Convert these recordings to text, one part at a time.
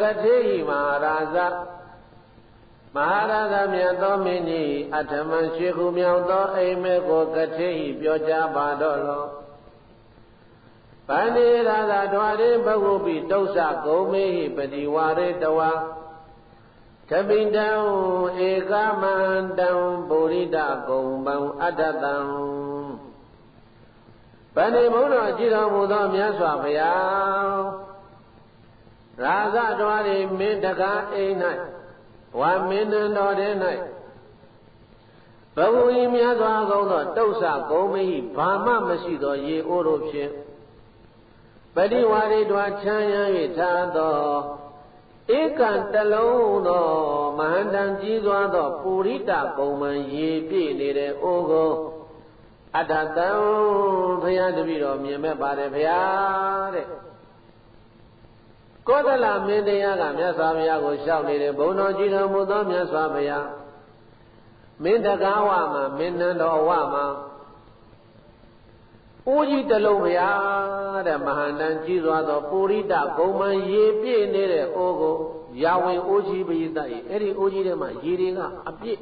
ကတိမဟာရာဇမဟာရာဇမြတ်သောမင်းကြီးအထမန်ရှိခုမြောက်သောအိမ်မဲကိုကတိပြောကြားပါတော့လောပန္တိရာဇဓဝရေဘဂုပိတုစ္ဆဂုံမေဟိပတိဝါရေတဝါသပိတံဧကမန္တံပုရိဒဂုံပံအတ္တတံပန္တိဘုန်းတော်ကြည်တော်မူသောမြတ်စွာဘုရား ရာဇတော်ရီမင်းတကားအိမ်၌ဝါမင်းတော်တဲ့၌ဘဂဝီမြတ်စွာကောင်းသောတုတ်ဆကုံမဟိဘာမှမရှိသော ရေအိုးတို့ဖြင့်ပရိဝါရိတွာချမ်းရ၍ထားသောဧကံတလုံးသောမဟာတန်ကြီးစွာသောပုရိတကုံမှန်ရေပြည့်နေတဲ့အိုးကိုအတ္တတံဘုရားတပည့်တော်မြင်မဲ့ပါတယ်ဘုရားတဲ့ ကောသလမင်းတရားကမြတ်စွာဘုရားကိုရှောက်နေတဲ့ဘုံတော်ကြီးတော်မူသောမြတ်စွာဘုရားမင်းတကားဝမှာမင်းနန်းတော်ဝမှာဦးကြီးတလုံးဘုရားတဲ့မဟာတန်ကြီးစွာသောပုရိတဂုံမှန်ရေပြည့်နေတဲ့အိုးကိုရာဝင်ဦးကြီးပိသတ်အဲ့ဒီဦးကြီးထဲမှာရေတွေကအပြည့်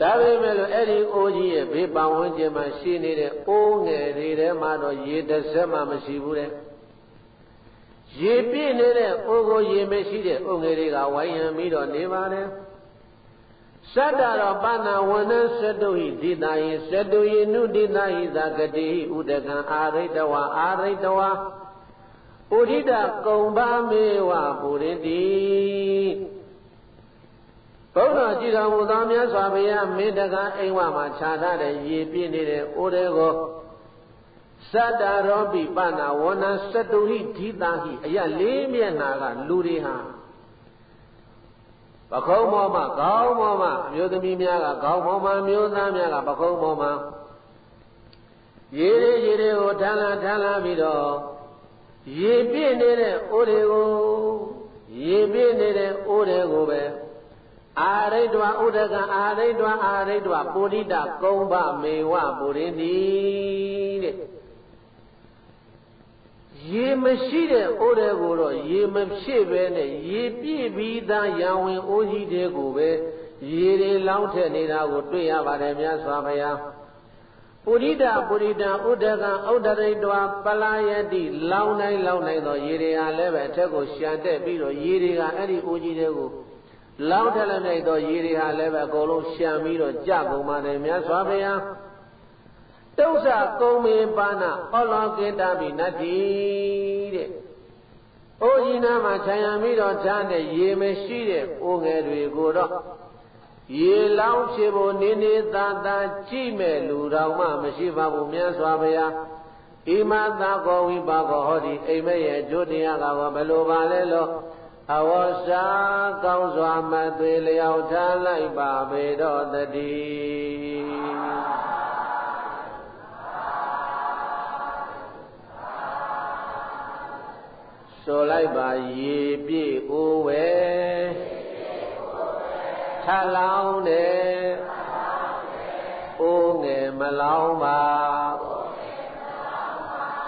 ဒါပေမဲ့လို့အဲ့ဒီအိုးကြီးရဲ့ဘေးပဝန်းကျင်မှာရှိနေတဲ့အိုးငယ်တွေထဲမှာတော့ရေတစ်စက်မှမရှိဘူးတဲ့ ရေပြည့်နေတဲ့အိုးကိုရေမရှိတဲ့အိုးငယ်တွေကဝိုင်းရံပြီးတော့နေပါတယ်သတ္တရောပဏဝနသတုဟိဒိတာဟိသတုဟိနုဒိတာဟိသာကတိဟိဥဒကံအာရိတဝအာရိတဝဥဒိတကုံပါမေဝပုရိတိဘုန်းတော်ကြည်တော်မူသောမြတ်စွာဘုရားမင်းတကားအိမ်ဝမှာခြားထားတဲ့ရေပြည့်နေတဲ့အိုးတွေကို သတ္တရောပိပနာဝနသတုဟိဓိတာဟိအရလေးမျက်နာကလူတွေဟာပခုံးမောမှာခေါင်းမောမှာအမျိုးသမီးများကခေါင်းမောမှာမျိုးသားများကပခုံးမောမှာရေတွေရေတွေကိုထမ်းလာထမ်းလာပြီးတော့ရေပြည့်နေတဲ့အိုးတွေကိုရေပြည့်နေတဲ့အိုးတွေကိုပဲအာရိတ္တဝဥဒကအာရိတ္တဝအာရိတ္တဝပုရိတကုံဗမေဝပုရိတိတဲ့ ရေမရှိတဲ့အိုးတွေကိုတော့ရေမဖြစ်ပဲနဲ့ရေပြည့်ပြီးသားရံဝင်အိုးကြီးတွေကိုပဲရေတွေလောင်းထက်နေတာကိုတွေ့ရပါတယ်မြတ်စွာဘုရားပုရိဒပုရိဒဥဒကဥဒရိတဝပလာယတိလောင်းနိုင်လောင်းနိုင်သောရေတွေဟာလည်းပဲအထက်ကိုရှံတက်ပြီးတော့ရေတွေကအဲ့ဒီအိုးကြီးတွေကိုလောင်းထက်လည်းမြိုက်သောရေတွေဟာလည်းပဲအကုန်လုံးရှံပြီးတော့ကြကုန်ပါတယ်မြတ်စွာဘုရား တုစ္ဆကုံမေပါဏဩလောကေတပိနတ္တိတဲ့။အိုကြီးနာမှာခြံရံပြီးတော့ခြားတဲ့ရေမရှိတဲ့အိုငယ်တွေကိုတော့ရေလောင်းဖြစ်ဖို့နေနေသာသာကြည့်မဲ့လူတော်မှမရှိပါဘူးမြတ်စွာဘုရား။ဣမသာကောဝိပါကောဟောဒီအိမ်မရဲ့အကျိုးတရားကဘယ်လိုပါလဲလို့အဝစာကောင်းစွာမသွေလျောက်ထားလိုက်ပါပေတော့တည်း ဆိုလိုက်ပါရေပြည့်အိုးဝဲထလောင်းတယ်အိုးငယ်မလောင်းပါ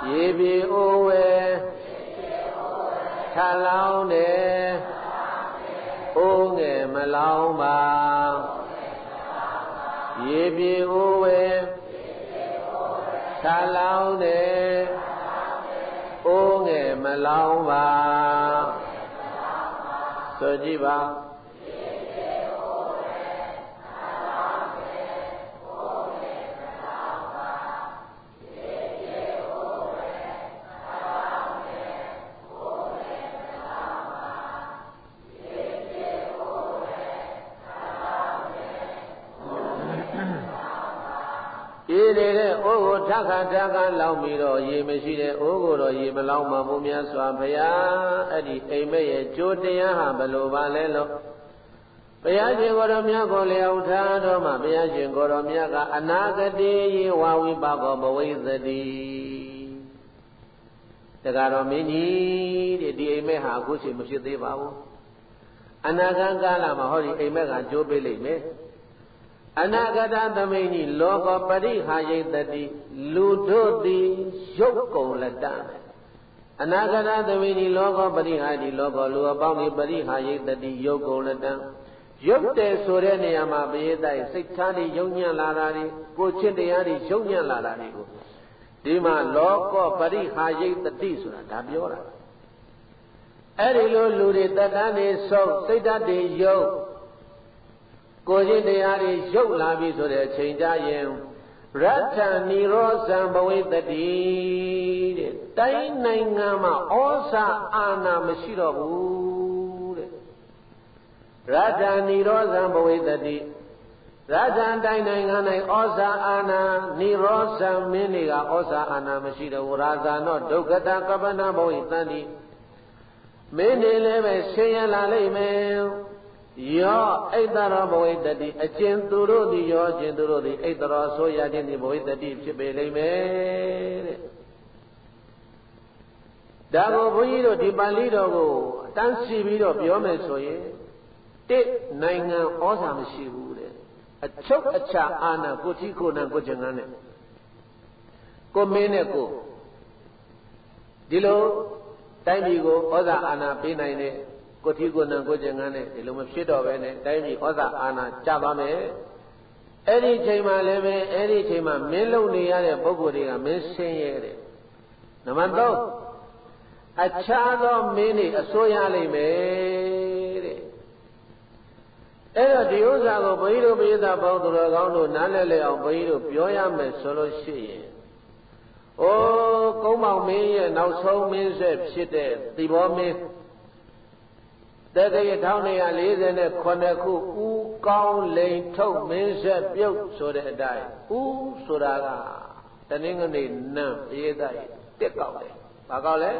ရေပြည့်အိုးဝဲထလောင်းတယ်အိုးငယ်မလောင်းပါရေပြေအိုးဝဲထလောင်းတယ် အိုးငယ်မလောင်းပါဆိုကြည့်ပါ ရေနေတဲ့အိုးကိုထခါထခါလောင်းပြီးတော့ရေမရှိတဲ့အိုးကိုတော့ရေမလောင်းမှဘုရားစွာဘုရားအဲ့ဒီအိမ်မက်ရဲ့ကြိုးတရားဟာဘယ်လိုပါလဲလို့ဘုရားရှင်ကိုတော်မြတ်ကိုလျောက်ထားတော်မှာဘုရားရှင်ကိုတော်မြတ်ကအနာဂတိယေဝဝိပါကောဘဝိသတိတက္ကတော်မင်းကြီးတဲ့ဒီအိမ်မက်ဟာအခုချိန်မဖြစ်သေးပါဘူးအနာဂတ်ကာလမှာဟောဒီအိမ်မက်ကကြိုးပေးလိမ့်မယ် အနာဂတသမိန်ဤလောကပရိဟာယိတတိလူတို့သည်ရုပ်ကုံလက်တအနာဂတသဝိနိလောကောပရိဟာတိလောကောလူအပေါင်းဒီပရိဟာယိတတိယုတ်ကုန်လတံရုပ်တယ်ဆိုတဲ့နေရာမှာပရိသတ်စိတ်ထားတွေယုံညံ့လာတာတွေကိုချစ်တရားတွေယုံညံ့လာတာတွေကိုဒီမှာလောကောပရိဟာယိတတိဆိုတာဒါပြောတာအဲ့ဒီလိုလူတွေတတန်းနေဆုံးစိတ်ဓာတ်တွေယုံ ကိုချင်းတရားတွေယုတ်လာပြီဆိုတဲ့အချိန်ကြရင်ရတ္ထနိရောဇံဘဝိတတိတဲ့တိုင်းနိုင်ငံမှာဩဇာအာဏာမရှိတော့ဘူးတဲ့ရတ္ထနိရောဇံဘဝိတတိရတ္ထတိုင်းနိုင်ငံ၌ဩဇာအာဏာနိရောဇံမင်းတွေကဩဇာအာဏာမရှိတော့ဘူးရာဇာနောဒုက္ခတကပ္ပနာဘဝိတတိမင်းနေလည်းပဲဆင်းရဲလာလိမ့်မယ် ယောဣတရောဘဝိတတိအကျဉ်သူတို့သည်ယောအကျဉ်သူတို့သည်ဣတရောဆိုရခြင်းသည်ဘဝိတတိဖြစ်ပေလိမ့်မယ်တဲ့ဒါကိုဘုန်းကြီးတို့ဒီပါဠိတော်ကိုအတန်းစီပြီးတော့ပြောမယ်ဆိုရင်တစ်နိုင်ငံဩဇာမရှိဘူးတဲ့အချုပ်အချာအာဏာကိုတိကိုနံကိုကျင်ငန်းနဲ့ကိုမင်းနဲ့ကိုဒီလိုတိုင်းပြည်ကိုဩဇာအာဏာပေးနိုင်တဲ့ ကိုတိကိုနံကိုကျင်ငန်းနဲ့ဒီလိုမဖြစ်တော့ပဲနဲ့တိုင်းပြည်ဩဇာအာဏာကျသွားမယ်အဲ့ဒီချိန်မှာလည်းပဲအဲ့ဒီချိန်မှာမင်းလုံနေရတဲ့ပုဂ္ဂိုလ်တွေကမင်းဆင်းရဲတဲ့နံပါတ်3အခြားသောမင်းတွေအစိုးရလိမ့်မယ်တဲ့အဲ့တော့ဒီဥစ္စာကိုဘုန်းကြီးတို့ပိဿပေါင်းသူတော်ကောင်းတို့နားလည်လည်အောင်ဘုန်းကြီးတို့ပြောရမယ်ဆိုလို့ရှိရင်အိုးကုန်းမောင်မင်းရဲ့နောက်ဆုံးမင်းဆက်ဖြစ်တဲ့သီဘောမင်း တက္ကရာ1248ခုဦးကောင်းလိန်ထုတ်မင်းဆက်ပြုတ်ဆိုတဲ့အတိုင်းဦးဆိုတာကတနင်္ဂနွေနံပြေးတဲ့တက်ကောက်တယ်ဘာကောက်လဲ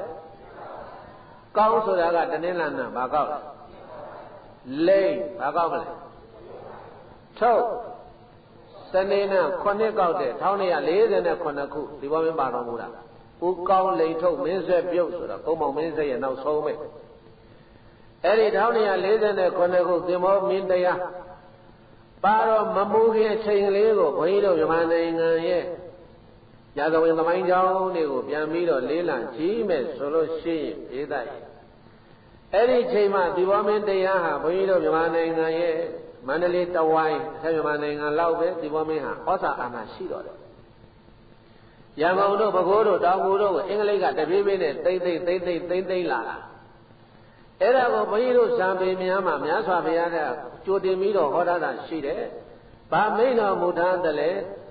ကောင်းဆိုတာကတနင်္လာနံဘာကောက်လဲလိန်ဘာကောက်မလဲထုတ်စနေနံခုနှစ်ကောက်တဲ့1248ခုဒီဘောမင်းပါတော်မူတာဦးကောင်းလိန်ထုတ်မင်းဆက်ပြုတ်ဆိုတာကုန်းမောင်မင်းဆက်ရဲ့နောက်ဆုံးပဲ အဲ့ဒီ1249ခုသင်္ဘောမင်းတရားပါတော့မမူခင်ချိန်လေးကိုဘုန်းကြီးတို့မြန်မာနိုင်ငံရဲ့ရာဇဝင်သမိုင်းကြောင်းတွေကိုပြန်ပြီးတော့လေးလံကြည့်မယ်ဆိုလို့ရှိရင်ဧဒရဲ့အဲ့ဒီချိန်မှဒီဘောမင်းတရားဟာဘုန်းကြီးတို့မြန်မာနိုင်ငံရဲ့မန္တလေးတဝိုင်းဆက်မြန်မာနိုင်ငံလောက်ပဲဒီဘောမင်းဟာဩဇာအာဏာရှိတော့တယ်ရန်ကုန်တို့ပဲခူးတို့တောင်ကူတို့ကိုအင်္ဂလိပ်ကတပြေးပြေးနဲ့တိမ့်သိမ့်သိမ့်သိမ့်သိမ့်သိမ့်လာတာ အဲ့ဒါကိုဘုန်းကြီးတို့ဇံပေများမှာမြတ်စွာဘုရားကကြိုတင်ပြီးတော့ဟောထားတာရှိတယ်။ဗာမိန်တော်မူထားတယ်လေ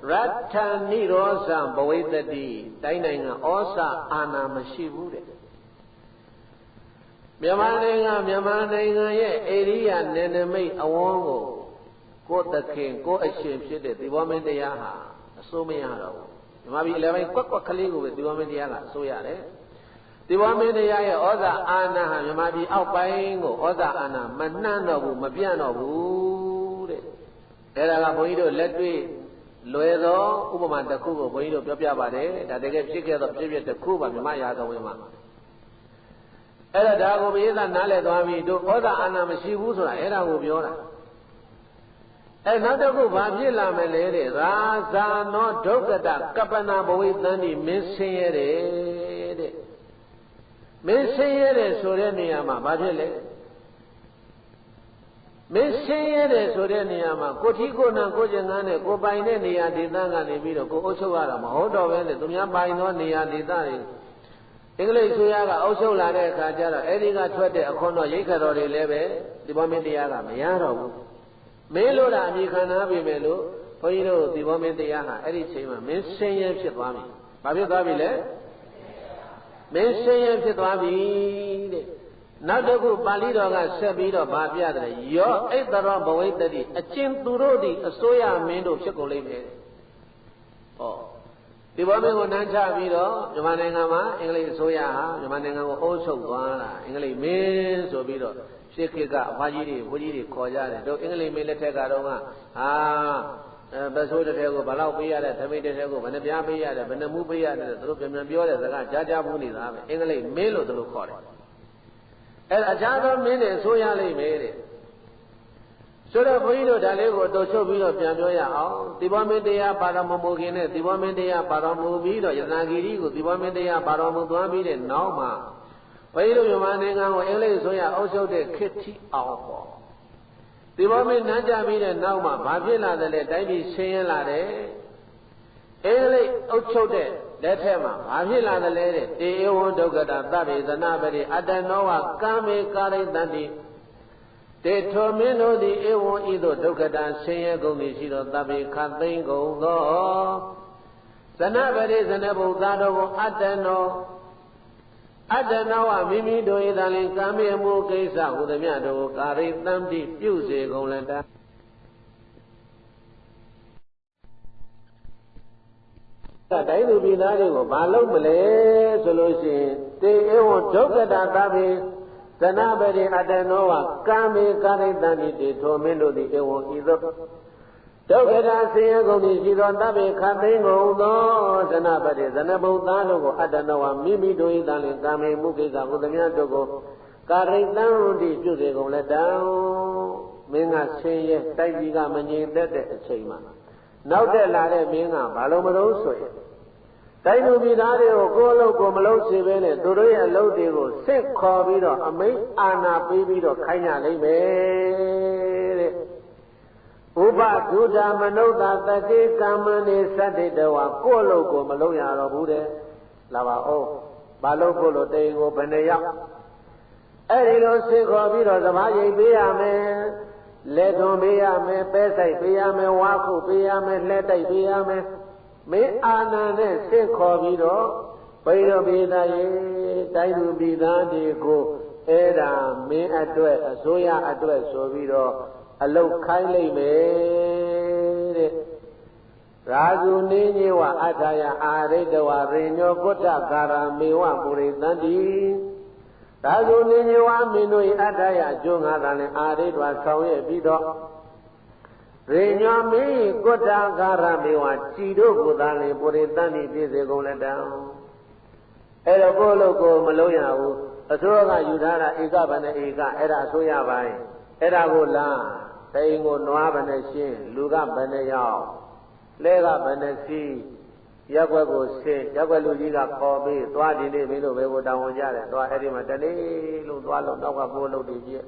ရတ္ထနိရောဇံဘဝိတတိတိုင်းနိုင်ငံဩဇာအာဏာမရှိဘူးတဲ့။မြန်မာနိုင်ငံမြန်မာနိုင်ငံရဲ့ဧရိယာနယ်နိမိတ်အဝန်းကိုကိုယ်တခင်ကိုယ်အရှင်ဖြစ်တဲ့ဒီဘောမင်းတရားဟာအစိုးမရတော့ဘူး။မြန်မာပြည်အလယ်ပိုင်းကွက်ကွက်ကလေးကိုပဲဒီဘောမင်းတရားကအစိုးရတယ်။ ဒီဝမင်းတရားရဲ့ဩဇာအာဏာဟာမြမပြည်အောက်ပိုင်းကိုဩဇာအာဏာမနှံ့တော့ဘူးမပြန့်တော့ဘူးတဲ့အဲဒါကဘုန်းကြီးတို့လက်တွေ့လွယ်သောဥပမာတစ်ခုကိုဘုန်းကြီးတို့ပြောပြပါတယ်ဒါတကယ်ဖြစ်ခဲ့သောဖြစ်ဖြစ်တစ်ခုပါမြမရာဇဝင်မှာအဲ့ဒါဒါကိုဘိသနားလည်သွားပြီတို့ဩဇာအာဏာမရှိဘူးဆိုတာအဲ့ဒါကိုပြောတာအဲနောက်တစ်ခုဘာဖြစ်လာမလဲတဲ့ရာဇာနောဒုက္ကတကပ္ပနာဘဝိသန္တိမင်းဆင်းရဲတယ် မင်းဆင်းရဲတယ်ဆိုတဲ့နေရာမှာဘာဖြစ်လဲမင်းဆင်းရဲတယ်ဆိုတဲ့နေရာမှာကိုထီကိုနံကိုကျင်ငန်းနဲ့ကိုပိုင်တဲ့နေရာဒေသကနေပြီးတော့ကိုအုပ်ချုပ်ရတာမဟုတ်တော့ပဲနဲ့သူများပိုင်သောနေရာဒေသတွေအင်္ဂလိပ်ဆိုရကအုပ်ချုပ်လာတဲ့အခါကျတော့အဲဒီကထွက်တဲ့အခွန်တော်ရိတ်ခတ်တော်တွေလည်းပဲဒီဘောမင်းတရားကမရတော့ဘူးမင်းလို့တာအမိခံနာပြီမယ်လို့ဘုန်းကြီးတို့ဒီဘောမင်းတရားဟာအဲ့ဒီချိန်မှာမင်းဆင်းရဲဖြစ်သွားပြီ။ဘာဖြစ်သွားပြီလဲ။ မင်းဆင်းရဲဖြစ်သွားပြီတဲ့နောက်တစ်ခုပါဠိတော်ကဆက်ပြီးတော့ဗာပြတယ်ယောဣတရောဘဝိတတိအကျဉ်သူတို့သည်အစိုးရမင်းတို့ဖြစ်ကုန်လိမ့်မယ်ဟောဒီဘောမင်းကိုနမ်းချပြီးတော့မြန်မာနိုင်ငံမှာအင်္ဂလိပ်အစိုးရဟာမြန်မာနိုင်ငံကိုအုပ်ချုပ်သွားတာအင်္ဂလိပ်မင်းဆိုပြီးတော့ရှေ့ခေတ်ကအဖွားကြီးတွေဘိုးကြီးတွေခေါ်ကြတယ်တို့အင်္ဂလိပ်မင်းလက်ထက်ကတော့ကဟာ အဲပစိုးတစ်ထည်ကိုဘလောက်ပေးရတဲ့သမိတစ်ထည်ကိုဘယ်နှပြားပေးရတယ်ဘယ်နှမှုပေးရတယ်သူတို့ပြန်ပြန်ပြောတဲ့စကားကြားကြားဘူးနေတာပဲအင်္ဂလိပ်မင်းလို့သူတို့ခေါ်တယ်အဲအခြားသောမင်းတွေဆိုရလိမ့်မယ်တဲ့ဆိုတော့ဘုန်းကြီးတို့ဒါလေးကိုတော်ချုပ်ပြီးတော့ပြန်ပြောရအောင်ဒီဘောမင်းတရားပါတော်မမူခင်နဲ့ဒီဘောမင်းတရားပါတော်မူပြီးတော့ယတနာဂီရီကိုဒီဘောမင်းတရားပါတော်မူသွားပြီးတဲ့နောက်မှာဘုန်းကြီးတို့မြန်မာနိုင်ငံကိုအင်္ဂလိပ်ဆိုရအုပ်ချုပ်တဲ့ခေတ်တီအောင်ပေါ့ ဒီဘောမင်းနန်းကြပြီးတဲ့နောက်မှာဘာဖြစ်လာတယ်လဲတိုင်းပြည်ဆင်းရဲလာတယ်အင်္ဂလိပ်အုပ်ချုပ်တဲ့လက်ထက်မှာဘာဖြစ်လာတယ်လဲတဲ့တေဧဝံဒုက္ကတာသဗ္ဗေသနာပရိအတ္တနောဝကာမေကာရိတန္တိတေထောမင်းတို့သည်ဧဝံဤသို့ဒုက္ခတာဆင်းရဲကုန်သည်ရှိသောသဗ္ဗေခသိမ့်ကုန်သောဇနပရိဇနဗုဒ္ဓတော်ကိုအတ္တနော အတ္တနောဝမိမိတို့၏သာလင်ကာမေမှုကိစ္စဟူသည်မြတ်တို့ကာရိတံတိပြုစေကုန်လတ္တတိုင်းသူပြည်သားတွေကိုမလုပ်မလဲဆိုလို့ရှိရင်တေဧဝံဒုက္ခတာသဗ္ဗေသနပရိအတနောဝကံမေကာရိတံတိတေထိုမင်းတို့သည်ဧဝံဤသို့ ဒုက္ခတာဆင်းရဲကုန်သည်ရှိသောတပိခသိင်းကုန်သောသနပရိသနဗုဒ္ဓတို့ကိုအတနောဝမိမိတို့၏တန်လင်ကံမေမှုကိစ္စဘုသမြတ်တို့ကိုကာရိတံတိပြုစေကုန်လက်တံမင်းကဆင်းရဲတိုက်ကြီးကမငြိမ်သက်တဲ့အချိန်မှာနောက်တက်လာတဲ့မင်းကဘာလို့မလို့ဆိုရင်တိုင်းသူပြည်သားတွေကိုကိုယ်အလုပ်ကိုမလုပ်စေဘဲနဲ့သူတို့ရဲ့အလုပ်တွေကိုစစ်ခေါ်ပြီးတော့အမိန့်အာဏာပေးပြီးတော့ခိုင်းကြလိမ့်မယ်တဲ့ ဥပဒုဒမနုဿတတိကမ္မနေသတ္တိတဝကိုယ်အလုပ်ကိုမလုပ်ရတော့ဘူးတဲ့လာပါဦးဘာလို့ကိုယ်လို့တိန်ကိုဘယ်နှရောက်အဲ့ဒီလိုစစ်ခေါ်ပြီးတော့သဘာရိပ်ပေးရမယ်လက်သွန်ပေးရမယ်ပဲဆိုင်ပေးရမယ်ဝါခုပေးရမယ်လက်တိုက်ပေးရမယ်မင်းအာနန္နဲ့ဆင့်ခေါ်ပြီးတော့ဘိရပိသားရေတိုင်းသူပြည်သားတွေကိုအဲ့ဒါမင်းအတွက်အစိုးရအတွက်ဆိုပြီးတော့ အလုတ်ခိုင်းလိုက်မယ်တဲ့ရာဇုနေညေဝအထာယအာရိတဝရိညောကုတ္တကာရမေဝပုရိသန္တိရာဇုနေညေဝမင်းတို့၏အထာယအကျိုးငါသာလည်းအာရိတဝဆောင်ရွက်ပြီးတော့ရေညောမင်းကုတ္တကာရမေဝကြည်တို့ကိုသာလေပုရိသန်တိပြည့်စေကုန်လက်တံအဲ့တော့ကိုလို့ကိုမလုံးရဘူးအစိုးရကယူထားတာဧကဗနဲ့ဧကအဲ့ဒါအစိုးရပိုင်းအဲ့ဒါကိုလား တိန်ကိုနွားဗနဲ့ရှင်းလူကဗနဲ့ရောက်လဲကဗနဲ့စီးရက်ွက်ကိုဆင်းရက်ွက်လူကြီးကခေါ်ပြီးသွားဒီနေ့မင်းတို့ဘယ်ကိုတောင်းဝန်ကြတယ်သွားအဲ့ဒီမှာတနေ့လို့သွားလို့နောက်ကပိုးလို့တည်ပြည့်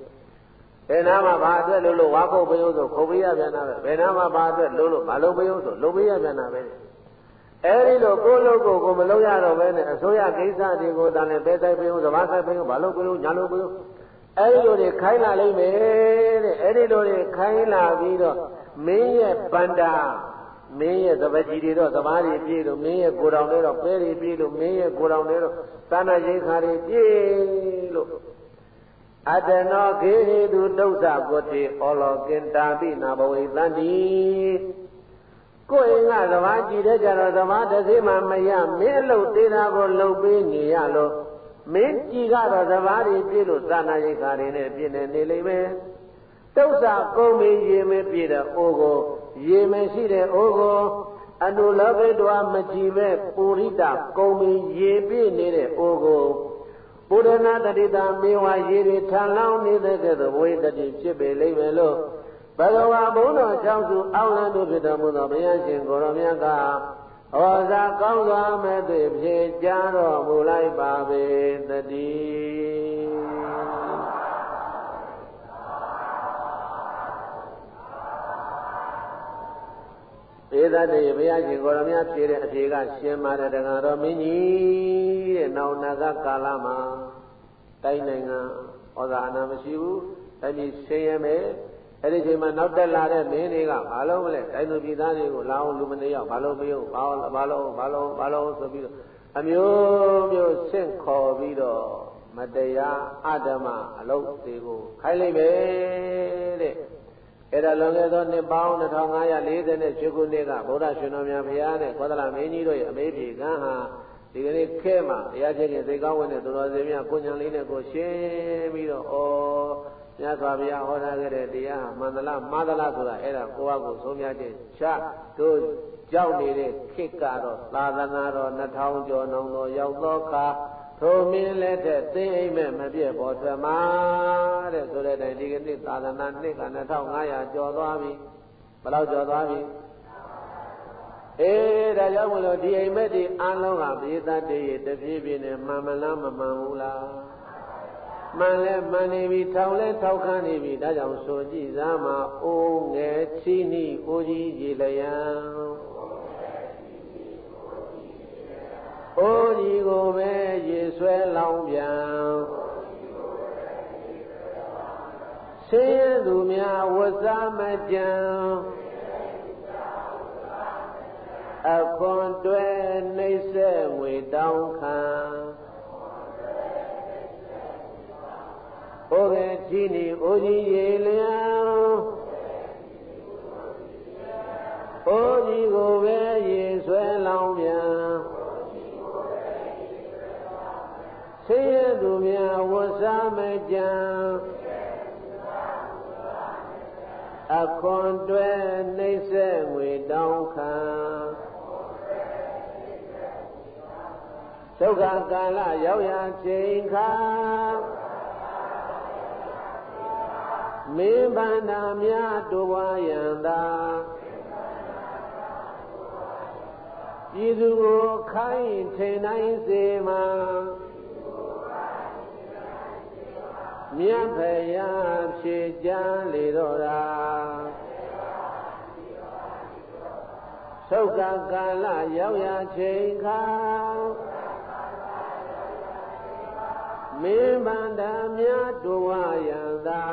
ဘယ်နာမှာဘာအတွက်လို့လို့ဝါခုတ်ပယုံဆိုခုတ်ပေးရပြန်တာပဲဘယ်နာမှာဘာအတွက်လို့လို့မလုပ်ပယုံဆိုလုပ်ပေးရပြန်တာပဲအဲဒီလိုကိုယ်လုပ်ကိုကိုမလုပ်ရတော့ပဲနဲ့အစိုးရကိစ္စတွေကိုတန်လည်းပဲဆိုင်ပယုံစဘာဆိုင်ပယုံဘာလုပ်ပယုံညာလုပ်ပယုံ အဲဒီလိုတွေခိုင်းလာလိမ့်မယ်တဲ့အဲဒီလိုတွေခိုင်းလာပြီးတော့မင်းရဲ့ပန္တာမင်းရဲ့သပကြီးတွေတော့သမားတွေပြေးလို့မင်းရဲ့ကိုယ်တော်တွေတော့ပဲတွေပြေးလို့မင်းရဲ့ကိုယ်တော်တွေတော့သာနာရိခါတွေပြေးလို့အတနောခေဟိတုဒုက္ခကိုတိဩလောကင်တာပိနာဘဝိတန္တိကိုယ်အိမ်ကသဘာကြည့်တဲ့ကြတော့သဘာတစေမှမရမင်းအလုပ်သေးတာကိုလုပ်ပေးနေရလို့ မင်းကြည်ကတော့သဘာတွေပြည့်လို့သာနာရိခါတွေနဲ့ပြည့်နေနေလိမ့်မယ်ဒုက္ခကုံမရေမပြည့်တဲ့အိုးကိုရေမရှိတဲ့အိုးကိုအနုလောဘတောမကြည်မဲ့ပုရိတကုံမရေပြည့်နေတဲ့အိုးကိုပုရဏတတိတာမေဝရေတွေထံလောင်းနေတဲ့ကဲ့သို့ဝိတတိဖြစ်ပေလိမ့်မယ်လို့ဘဂဝါဘုန်းတော်ကြောင့်သူအောင်းလန်းတို့ဖြစ်တော်မူသောဘုရားရှင်ကိုရောမြတ်က ဟောစာကောင်းစွာမဲ့သိဖြေကြားတော်မူလိုက်ပါပေတည်းေသတေဘုရားရှင်ကိုရမဖြေတဲ့အဖြေကရှင်မာတဲ့တက္ကတော်မင်းကြီးတဲ့နောင်နာကကာလမှာတိုင်းနိုင်ငံဩဇာအနာမရှိဘူးတိုင်းပြည်ဆင်းရဲမယ် အဲ့ဒီချိန်မှာနောက်တက်လာတဲ့မင်းတွေကဘာလို့မလဲတိုင်းသူပြည်သားတွေကိုလာအောင်လူမနေရောက်ဘာလို့မယုံဘာလို့ဘာလို့ဘာလို့ဘာလို့ဆိုပြီးတော့အမျိုးမျိုးဆင့်ခေါ်ပြီးတော့မတရားအဓမ္မအလုပ်တွေကိုခိုင်းလိုက်ပဲတဲ့အဲ့ဒါလွန်ခဲ့သောနှစ်ပေါင်း2548ခုနှစ်ကဗုဒ္ဓရှင်တော်မြတ်ဘုရားနဲ့ကောသလမင်းကြီးတို့ရဲ့အမေးပြေကံဟာဒီကနေ့ခဲမှာတရားချင်းချင်းသိကောင်းဝင်တဲ့သူတော်စင်များကိုညာလေးနဲ့ကိုရှင်းပြီးတော့ဩ မြတ်စွာဘုရားဟောထားခဲ့တဲ့တရားမန္တလာမာသလာဆိုတာအဲ့ဒါကိုယ့်အကိုဆုံးဖြတ်ခြင်းချတို့ကြောက်နေတဲ့ခေတ်ကတော့သာသနာတော်2000ကျော်နောင်တော်ရောက်သောအခါထိုမင်းလက်ထက်သိအိမ်မဲ့မပြည့်ပေါ်ထွက်မှာတဲ့ဆိုတဲ့တိုင်ဒီကနေ့သာသနာနှစ်က2500ကျော်သွားပြီဘယ်လောက်ကျော်သွားပြီအေးဒါကြောင့်မလို့ဒီအိမ်မက်ဒီအလုံးကပြေးသားတည်းရတပြေးပြေးနဲ့မှန်မလားမမှန်ဘူးလား မှန်လဲမှန်နေပြီထောင်လဲထောက်ခန်းနေပြီဒါကြောင့်ဆိုကြည့်စမ်းမှာအိုးငယ်ချီနီအိုးကြီးရေလျံအိုးကြီးကိုပဲရေဆွဲလောင်းပြန်ဆင်းရဲသူများဝတ်စားမကြံအခွန်တွဲနှိမ့်ဆက်ငွေတောင်းခံ ဩကေကြီးနီအိုကြီးရေလျံအိုကြီးကိုပဲရေဆွဲလောင်းပြန်ဆင်းရဲသူများဝတ်စားမကြံအခွန်တွဲနှိမ့်ဆက်ငွေတောင်းခံဒုက္ခကာလရောက်ရချိန်ခါ မင်းဗန္တာများတို့ဝါယံသာပြည်သူကိုခိုင်းထင်နိုင်စေမှာမြတ်ဖရာဖြေကြလေတော့တာသုက္ကကာလရောက်ရချိန်ခါမင်းဗန္ဒာများတို့ဝယံသာ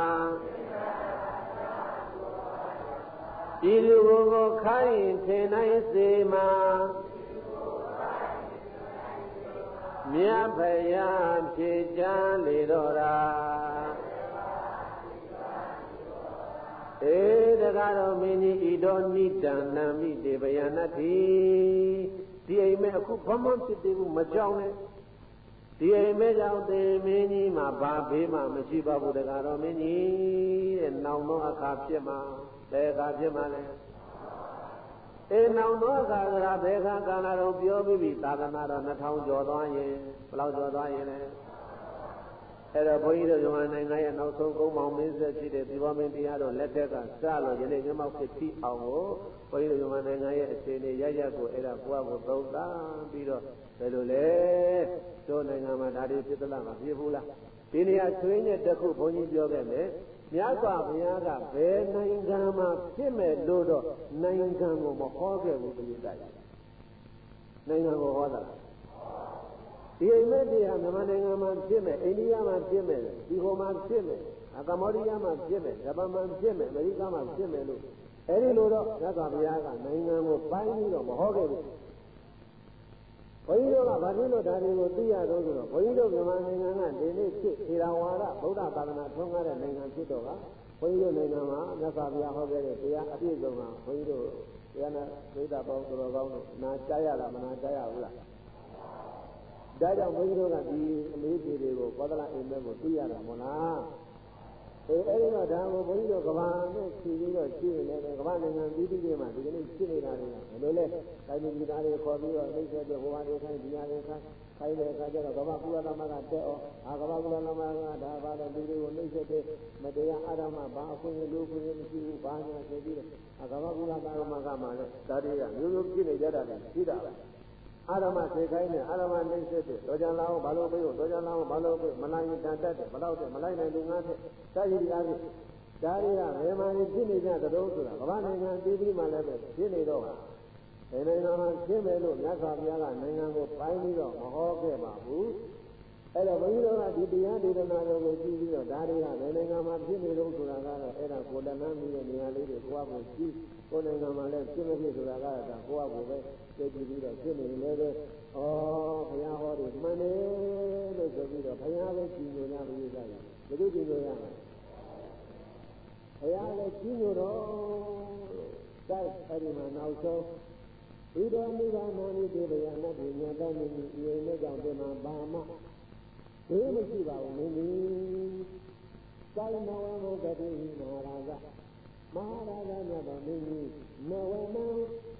ဤလူကိုခိုင်းထင်နိုင်စေမှာမြတ်ဖရာဖြေကြလေတော့တာအေတကားတော်မင်းကြီးဤတော်နိတံနံမိတေဗယနာတိဒီအိမ်မဲ့အခုဘာမှဖြစ်သေးဘူးမကြောက်နဲ့ ဒီအိမ်မဲ့ကြောင့်တေမင်းကြီးမှာဘာဘေးမှမရှိပါဘူးတကားတော်မင်းကြီးတဲ့နောင်တော့အခါဖြစ်မှာဘယ်အခါဖြစ်မှာလဲအေနောင်တော့အခါကဘယ်အခါကာလတော့ပြောပြီးပြီသာသနာတော်2000ကျော်သွားရင်ဘယ်လောက်ကျော်သွားရင်လဲ အဲ့တော့ဘုန်းကြီးတို့မြန်မာနိုင်ငံရဲ့နောက်ဆုံးကုန်းပေါင်းမင်းဆက်ရှိတဲ့ဒီဘောမင်းတရားတော်လက်ထက်ကစလို့ယနေ့မျက်မှောက်ဖြစ်ပြီးအောင်ကိုဘုန်းကြီးတို့မြန်မာနိုင်ငံရဲ့အခြေအနေရရကိုအဲ့ဒါကိုယ့်အကိုသုံးသပ်ပြီးတော့ဘယ်လိုလဲတို့နိုင်ငံမှာဒါတွေဖြစ်သလားမဖြစ်ဘူးလားဒီနေရာဆွေးနဲ့တခုဘုန်းကြီးပြောခဲ့မယ်မြတ်စွာဘုရားကဘယ်နိုင်ငံမှာဖြစ်မဲ့လို့တော့နိုင်ငံကိုမဟောခဲ့ဘူးပြိတ္တရနိုင်ငံကိုဟောတာလား ဒီအိမ်မက်တရားမြန်မာနိုင်ငံမှာဖြစ်မယ်အိန္ဒိယမှာဖြစ်မယ်ဒီဟိုမှာဖြစ်မယ်အကမောဒီးယားမှာဖြစ်မယ်ဂျပန်မှာဖြစ်မယ်အမေရိကမှာဖြစ်မယ်လို့အဲဒီလိုတော့ရသော်ဘုရားကနိုင်ငံကိုပိုင်းပြီးတော့မဟောခဲ့ဘူးဘုန်းကြီးတို့ကဘာဖြစ်လို့ဒါတွေကိုသိရတော့ဆိုတော့ဘုန်းကြီးတို့မြန်မာနိုင်ငံကဒီနေ့ဖြစ်ထေရဝါဒဗုဒ္ဓသာသနာထွန်းကားတဲ့နိုင်ငံဖြစ်တော့ကဘုန်းကြီးတို့နိုင်ငံမှာမြတ်စွာဘုရားဟောခဲ့တဲ့တရားအပြည့်စုံကဘုန်းကြီးတို့တရားနာဒိဋ္ဌပေါင်းတော်ကောင်းတို့နာကြားရလားမနာကြားရဘူးလား ဒါကြောင့်ဘုန်းကြီးတို့ကဒီအလေးတွေတွေကိုကောသလအိမ်မက်ကိုသိရတာမဟုတ်လားအဲအဲဒီတော့ဒါကိုဘုန်းကြီးတို့ကဘာနဲ့ဖြီးပြီးတော့ရှိနေတယ်ကဘာနိုင်ငံပြည်ပြည်တွေမှာဒီကနေ့ရှိနေတာတွေကဘယ်လိုလဲတိုင်းပြည်သားတွေခေါ်ပြီးတော့နှိမ့်ဆက်တဲ့ဟိုဟာတွေခိုင်းဒီဟာတွေခိုင်းခိုင်းတဲ့အခါကျတော့ကဘာကုလသမဂ္ဂတက်အောင်အာကဘာကုလသမဂ္ဂကဒါပါတဲ့လူတွေကိုနှိမ့်ဆက်တဲ့မတရားအာရမဘာအခွင့်အရေးလူခွင့်မရှိဘူးဘာညာဆိုပြီးတော့အာကဘာကုလသမဂ္ဂမှာလည်းဒါတွေကမျိုးမျိုးဖြစ်နေကြတာရှိတာပဲ အာရမစေခိုင်းတယ်အာရမနှိမ့်ဆက်တယ်တော်ကြလာအောင်ဘာလို့ပြေတော့တော်ကြလာအောင်ဘာလို့ပြေမနိုင်ရင်တန်တတ်တယ်မတော့တယ်မလိုက်နိုင်လူငါးတဲ့စာရည်ဒီအားဖြင့်ဒါတွေကဘယ်မှာဖြစ်နေကြသတုံးဆိုတာကမ္ဘာနိုင်ငံပြည်ပြီးမှလည်းပဲဖြစ်နေတော့ဘယ်နိုင်ငံမှာဖြစ်မယ်လို့မြတ်စွာဘုရားကနိုင်ငံကိုပိုင်းပြီးတော့မဟောခဲ့ပါဘူး အဲ့တော့ဘုန်းကြီးတို့ကဒီတရားဒေသနာတွေကိုကြည့်ပြီးတော့ဒါတွေကဘယ်နိုင်ငံမှာဖြစ်နေလို့ဆိုတာကတော့အဲ့ဒါကိုယ်တဏ္ဍမိတဲ့နေရာလေးတွေကိုယ့်အကိုကြည့်ကိုယ်နိုင်ငံမှာလည်းဖြစ်မဖြစ်ဆိုတာကတော့ဒါကိုယ့်အကိုပဲသိကြည့်ပြီးတော့ဖြစ်နေတယ်လည်းပဲဩဘုရားဟောတယ်မှန်တယ်လို့ဆိုပြီးတော့ဘုရားပဲကြည်ညိုကြပြီးသားတယ်ဘယ်လိုကြည်ညိုရမလဲဘုရားလည်းကြည်ညိုတော့တိုက်အဲ့ဒီမှာနောက်ဆုံးဣဒံမိဂနာမိတေဗယနာတိညတမိဤအိမ်နဲ့ကြောင့်ဒီမှာဘာမှ ဘေးမရှိပါဘူးမင်းကြီးကာလနဝမုဂတိမဟာရာဇမဟာရာဇမြတ်တော်မင်းကြီးနဝမံ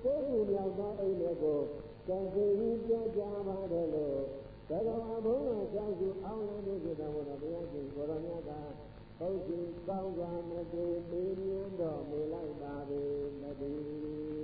ကိုယ်လူမြောက်သောအိမ်တွေကိုကံစီပြီးပြောကြပါတယ်လို့သက္ကဝဘုန်းတော်ကြောင့်စုအောင်လည်းဖြစ်တော်မူတော်ဘုရားရှင်ကိုရောမြတ်ကဟုတ်ရှိကောင်းစွာမတူပေးမြင်တော်မူလိုက်ပါပေမတည်း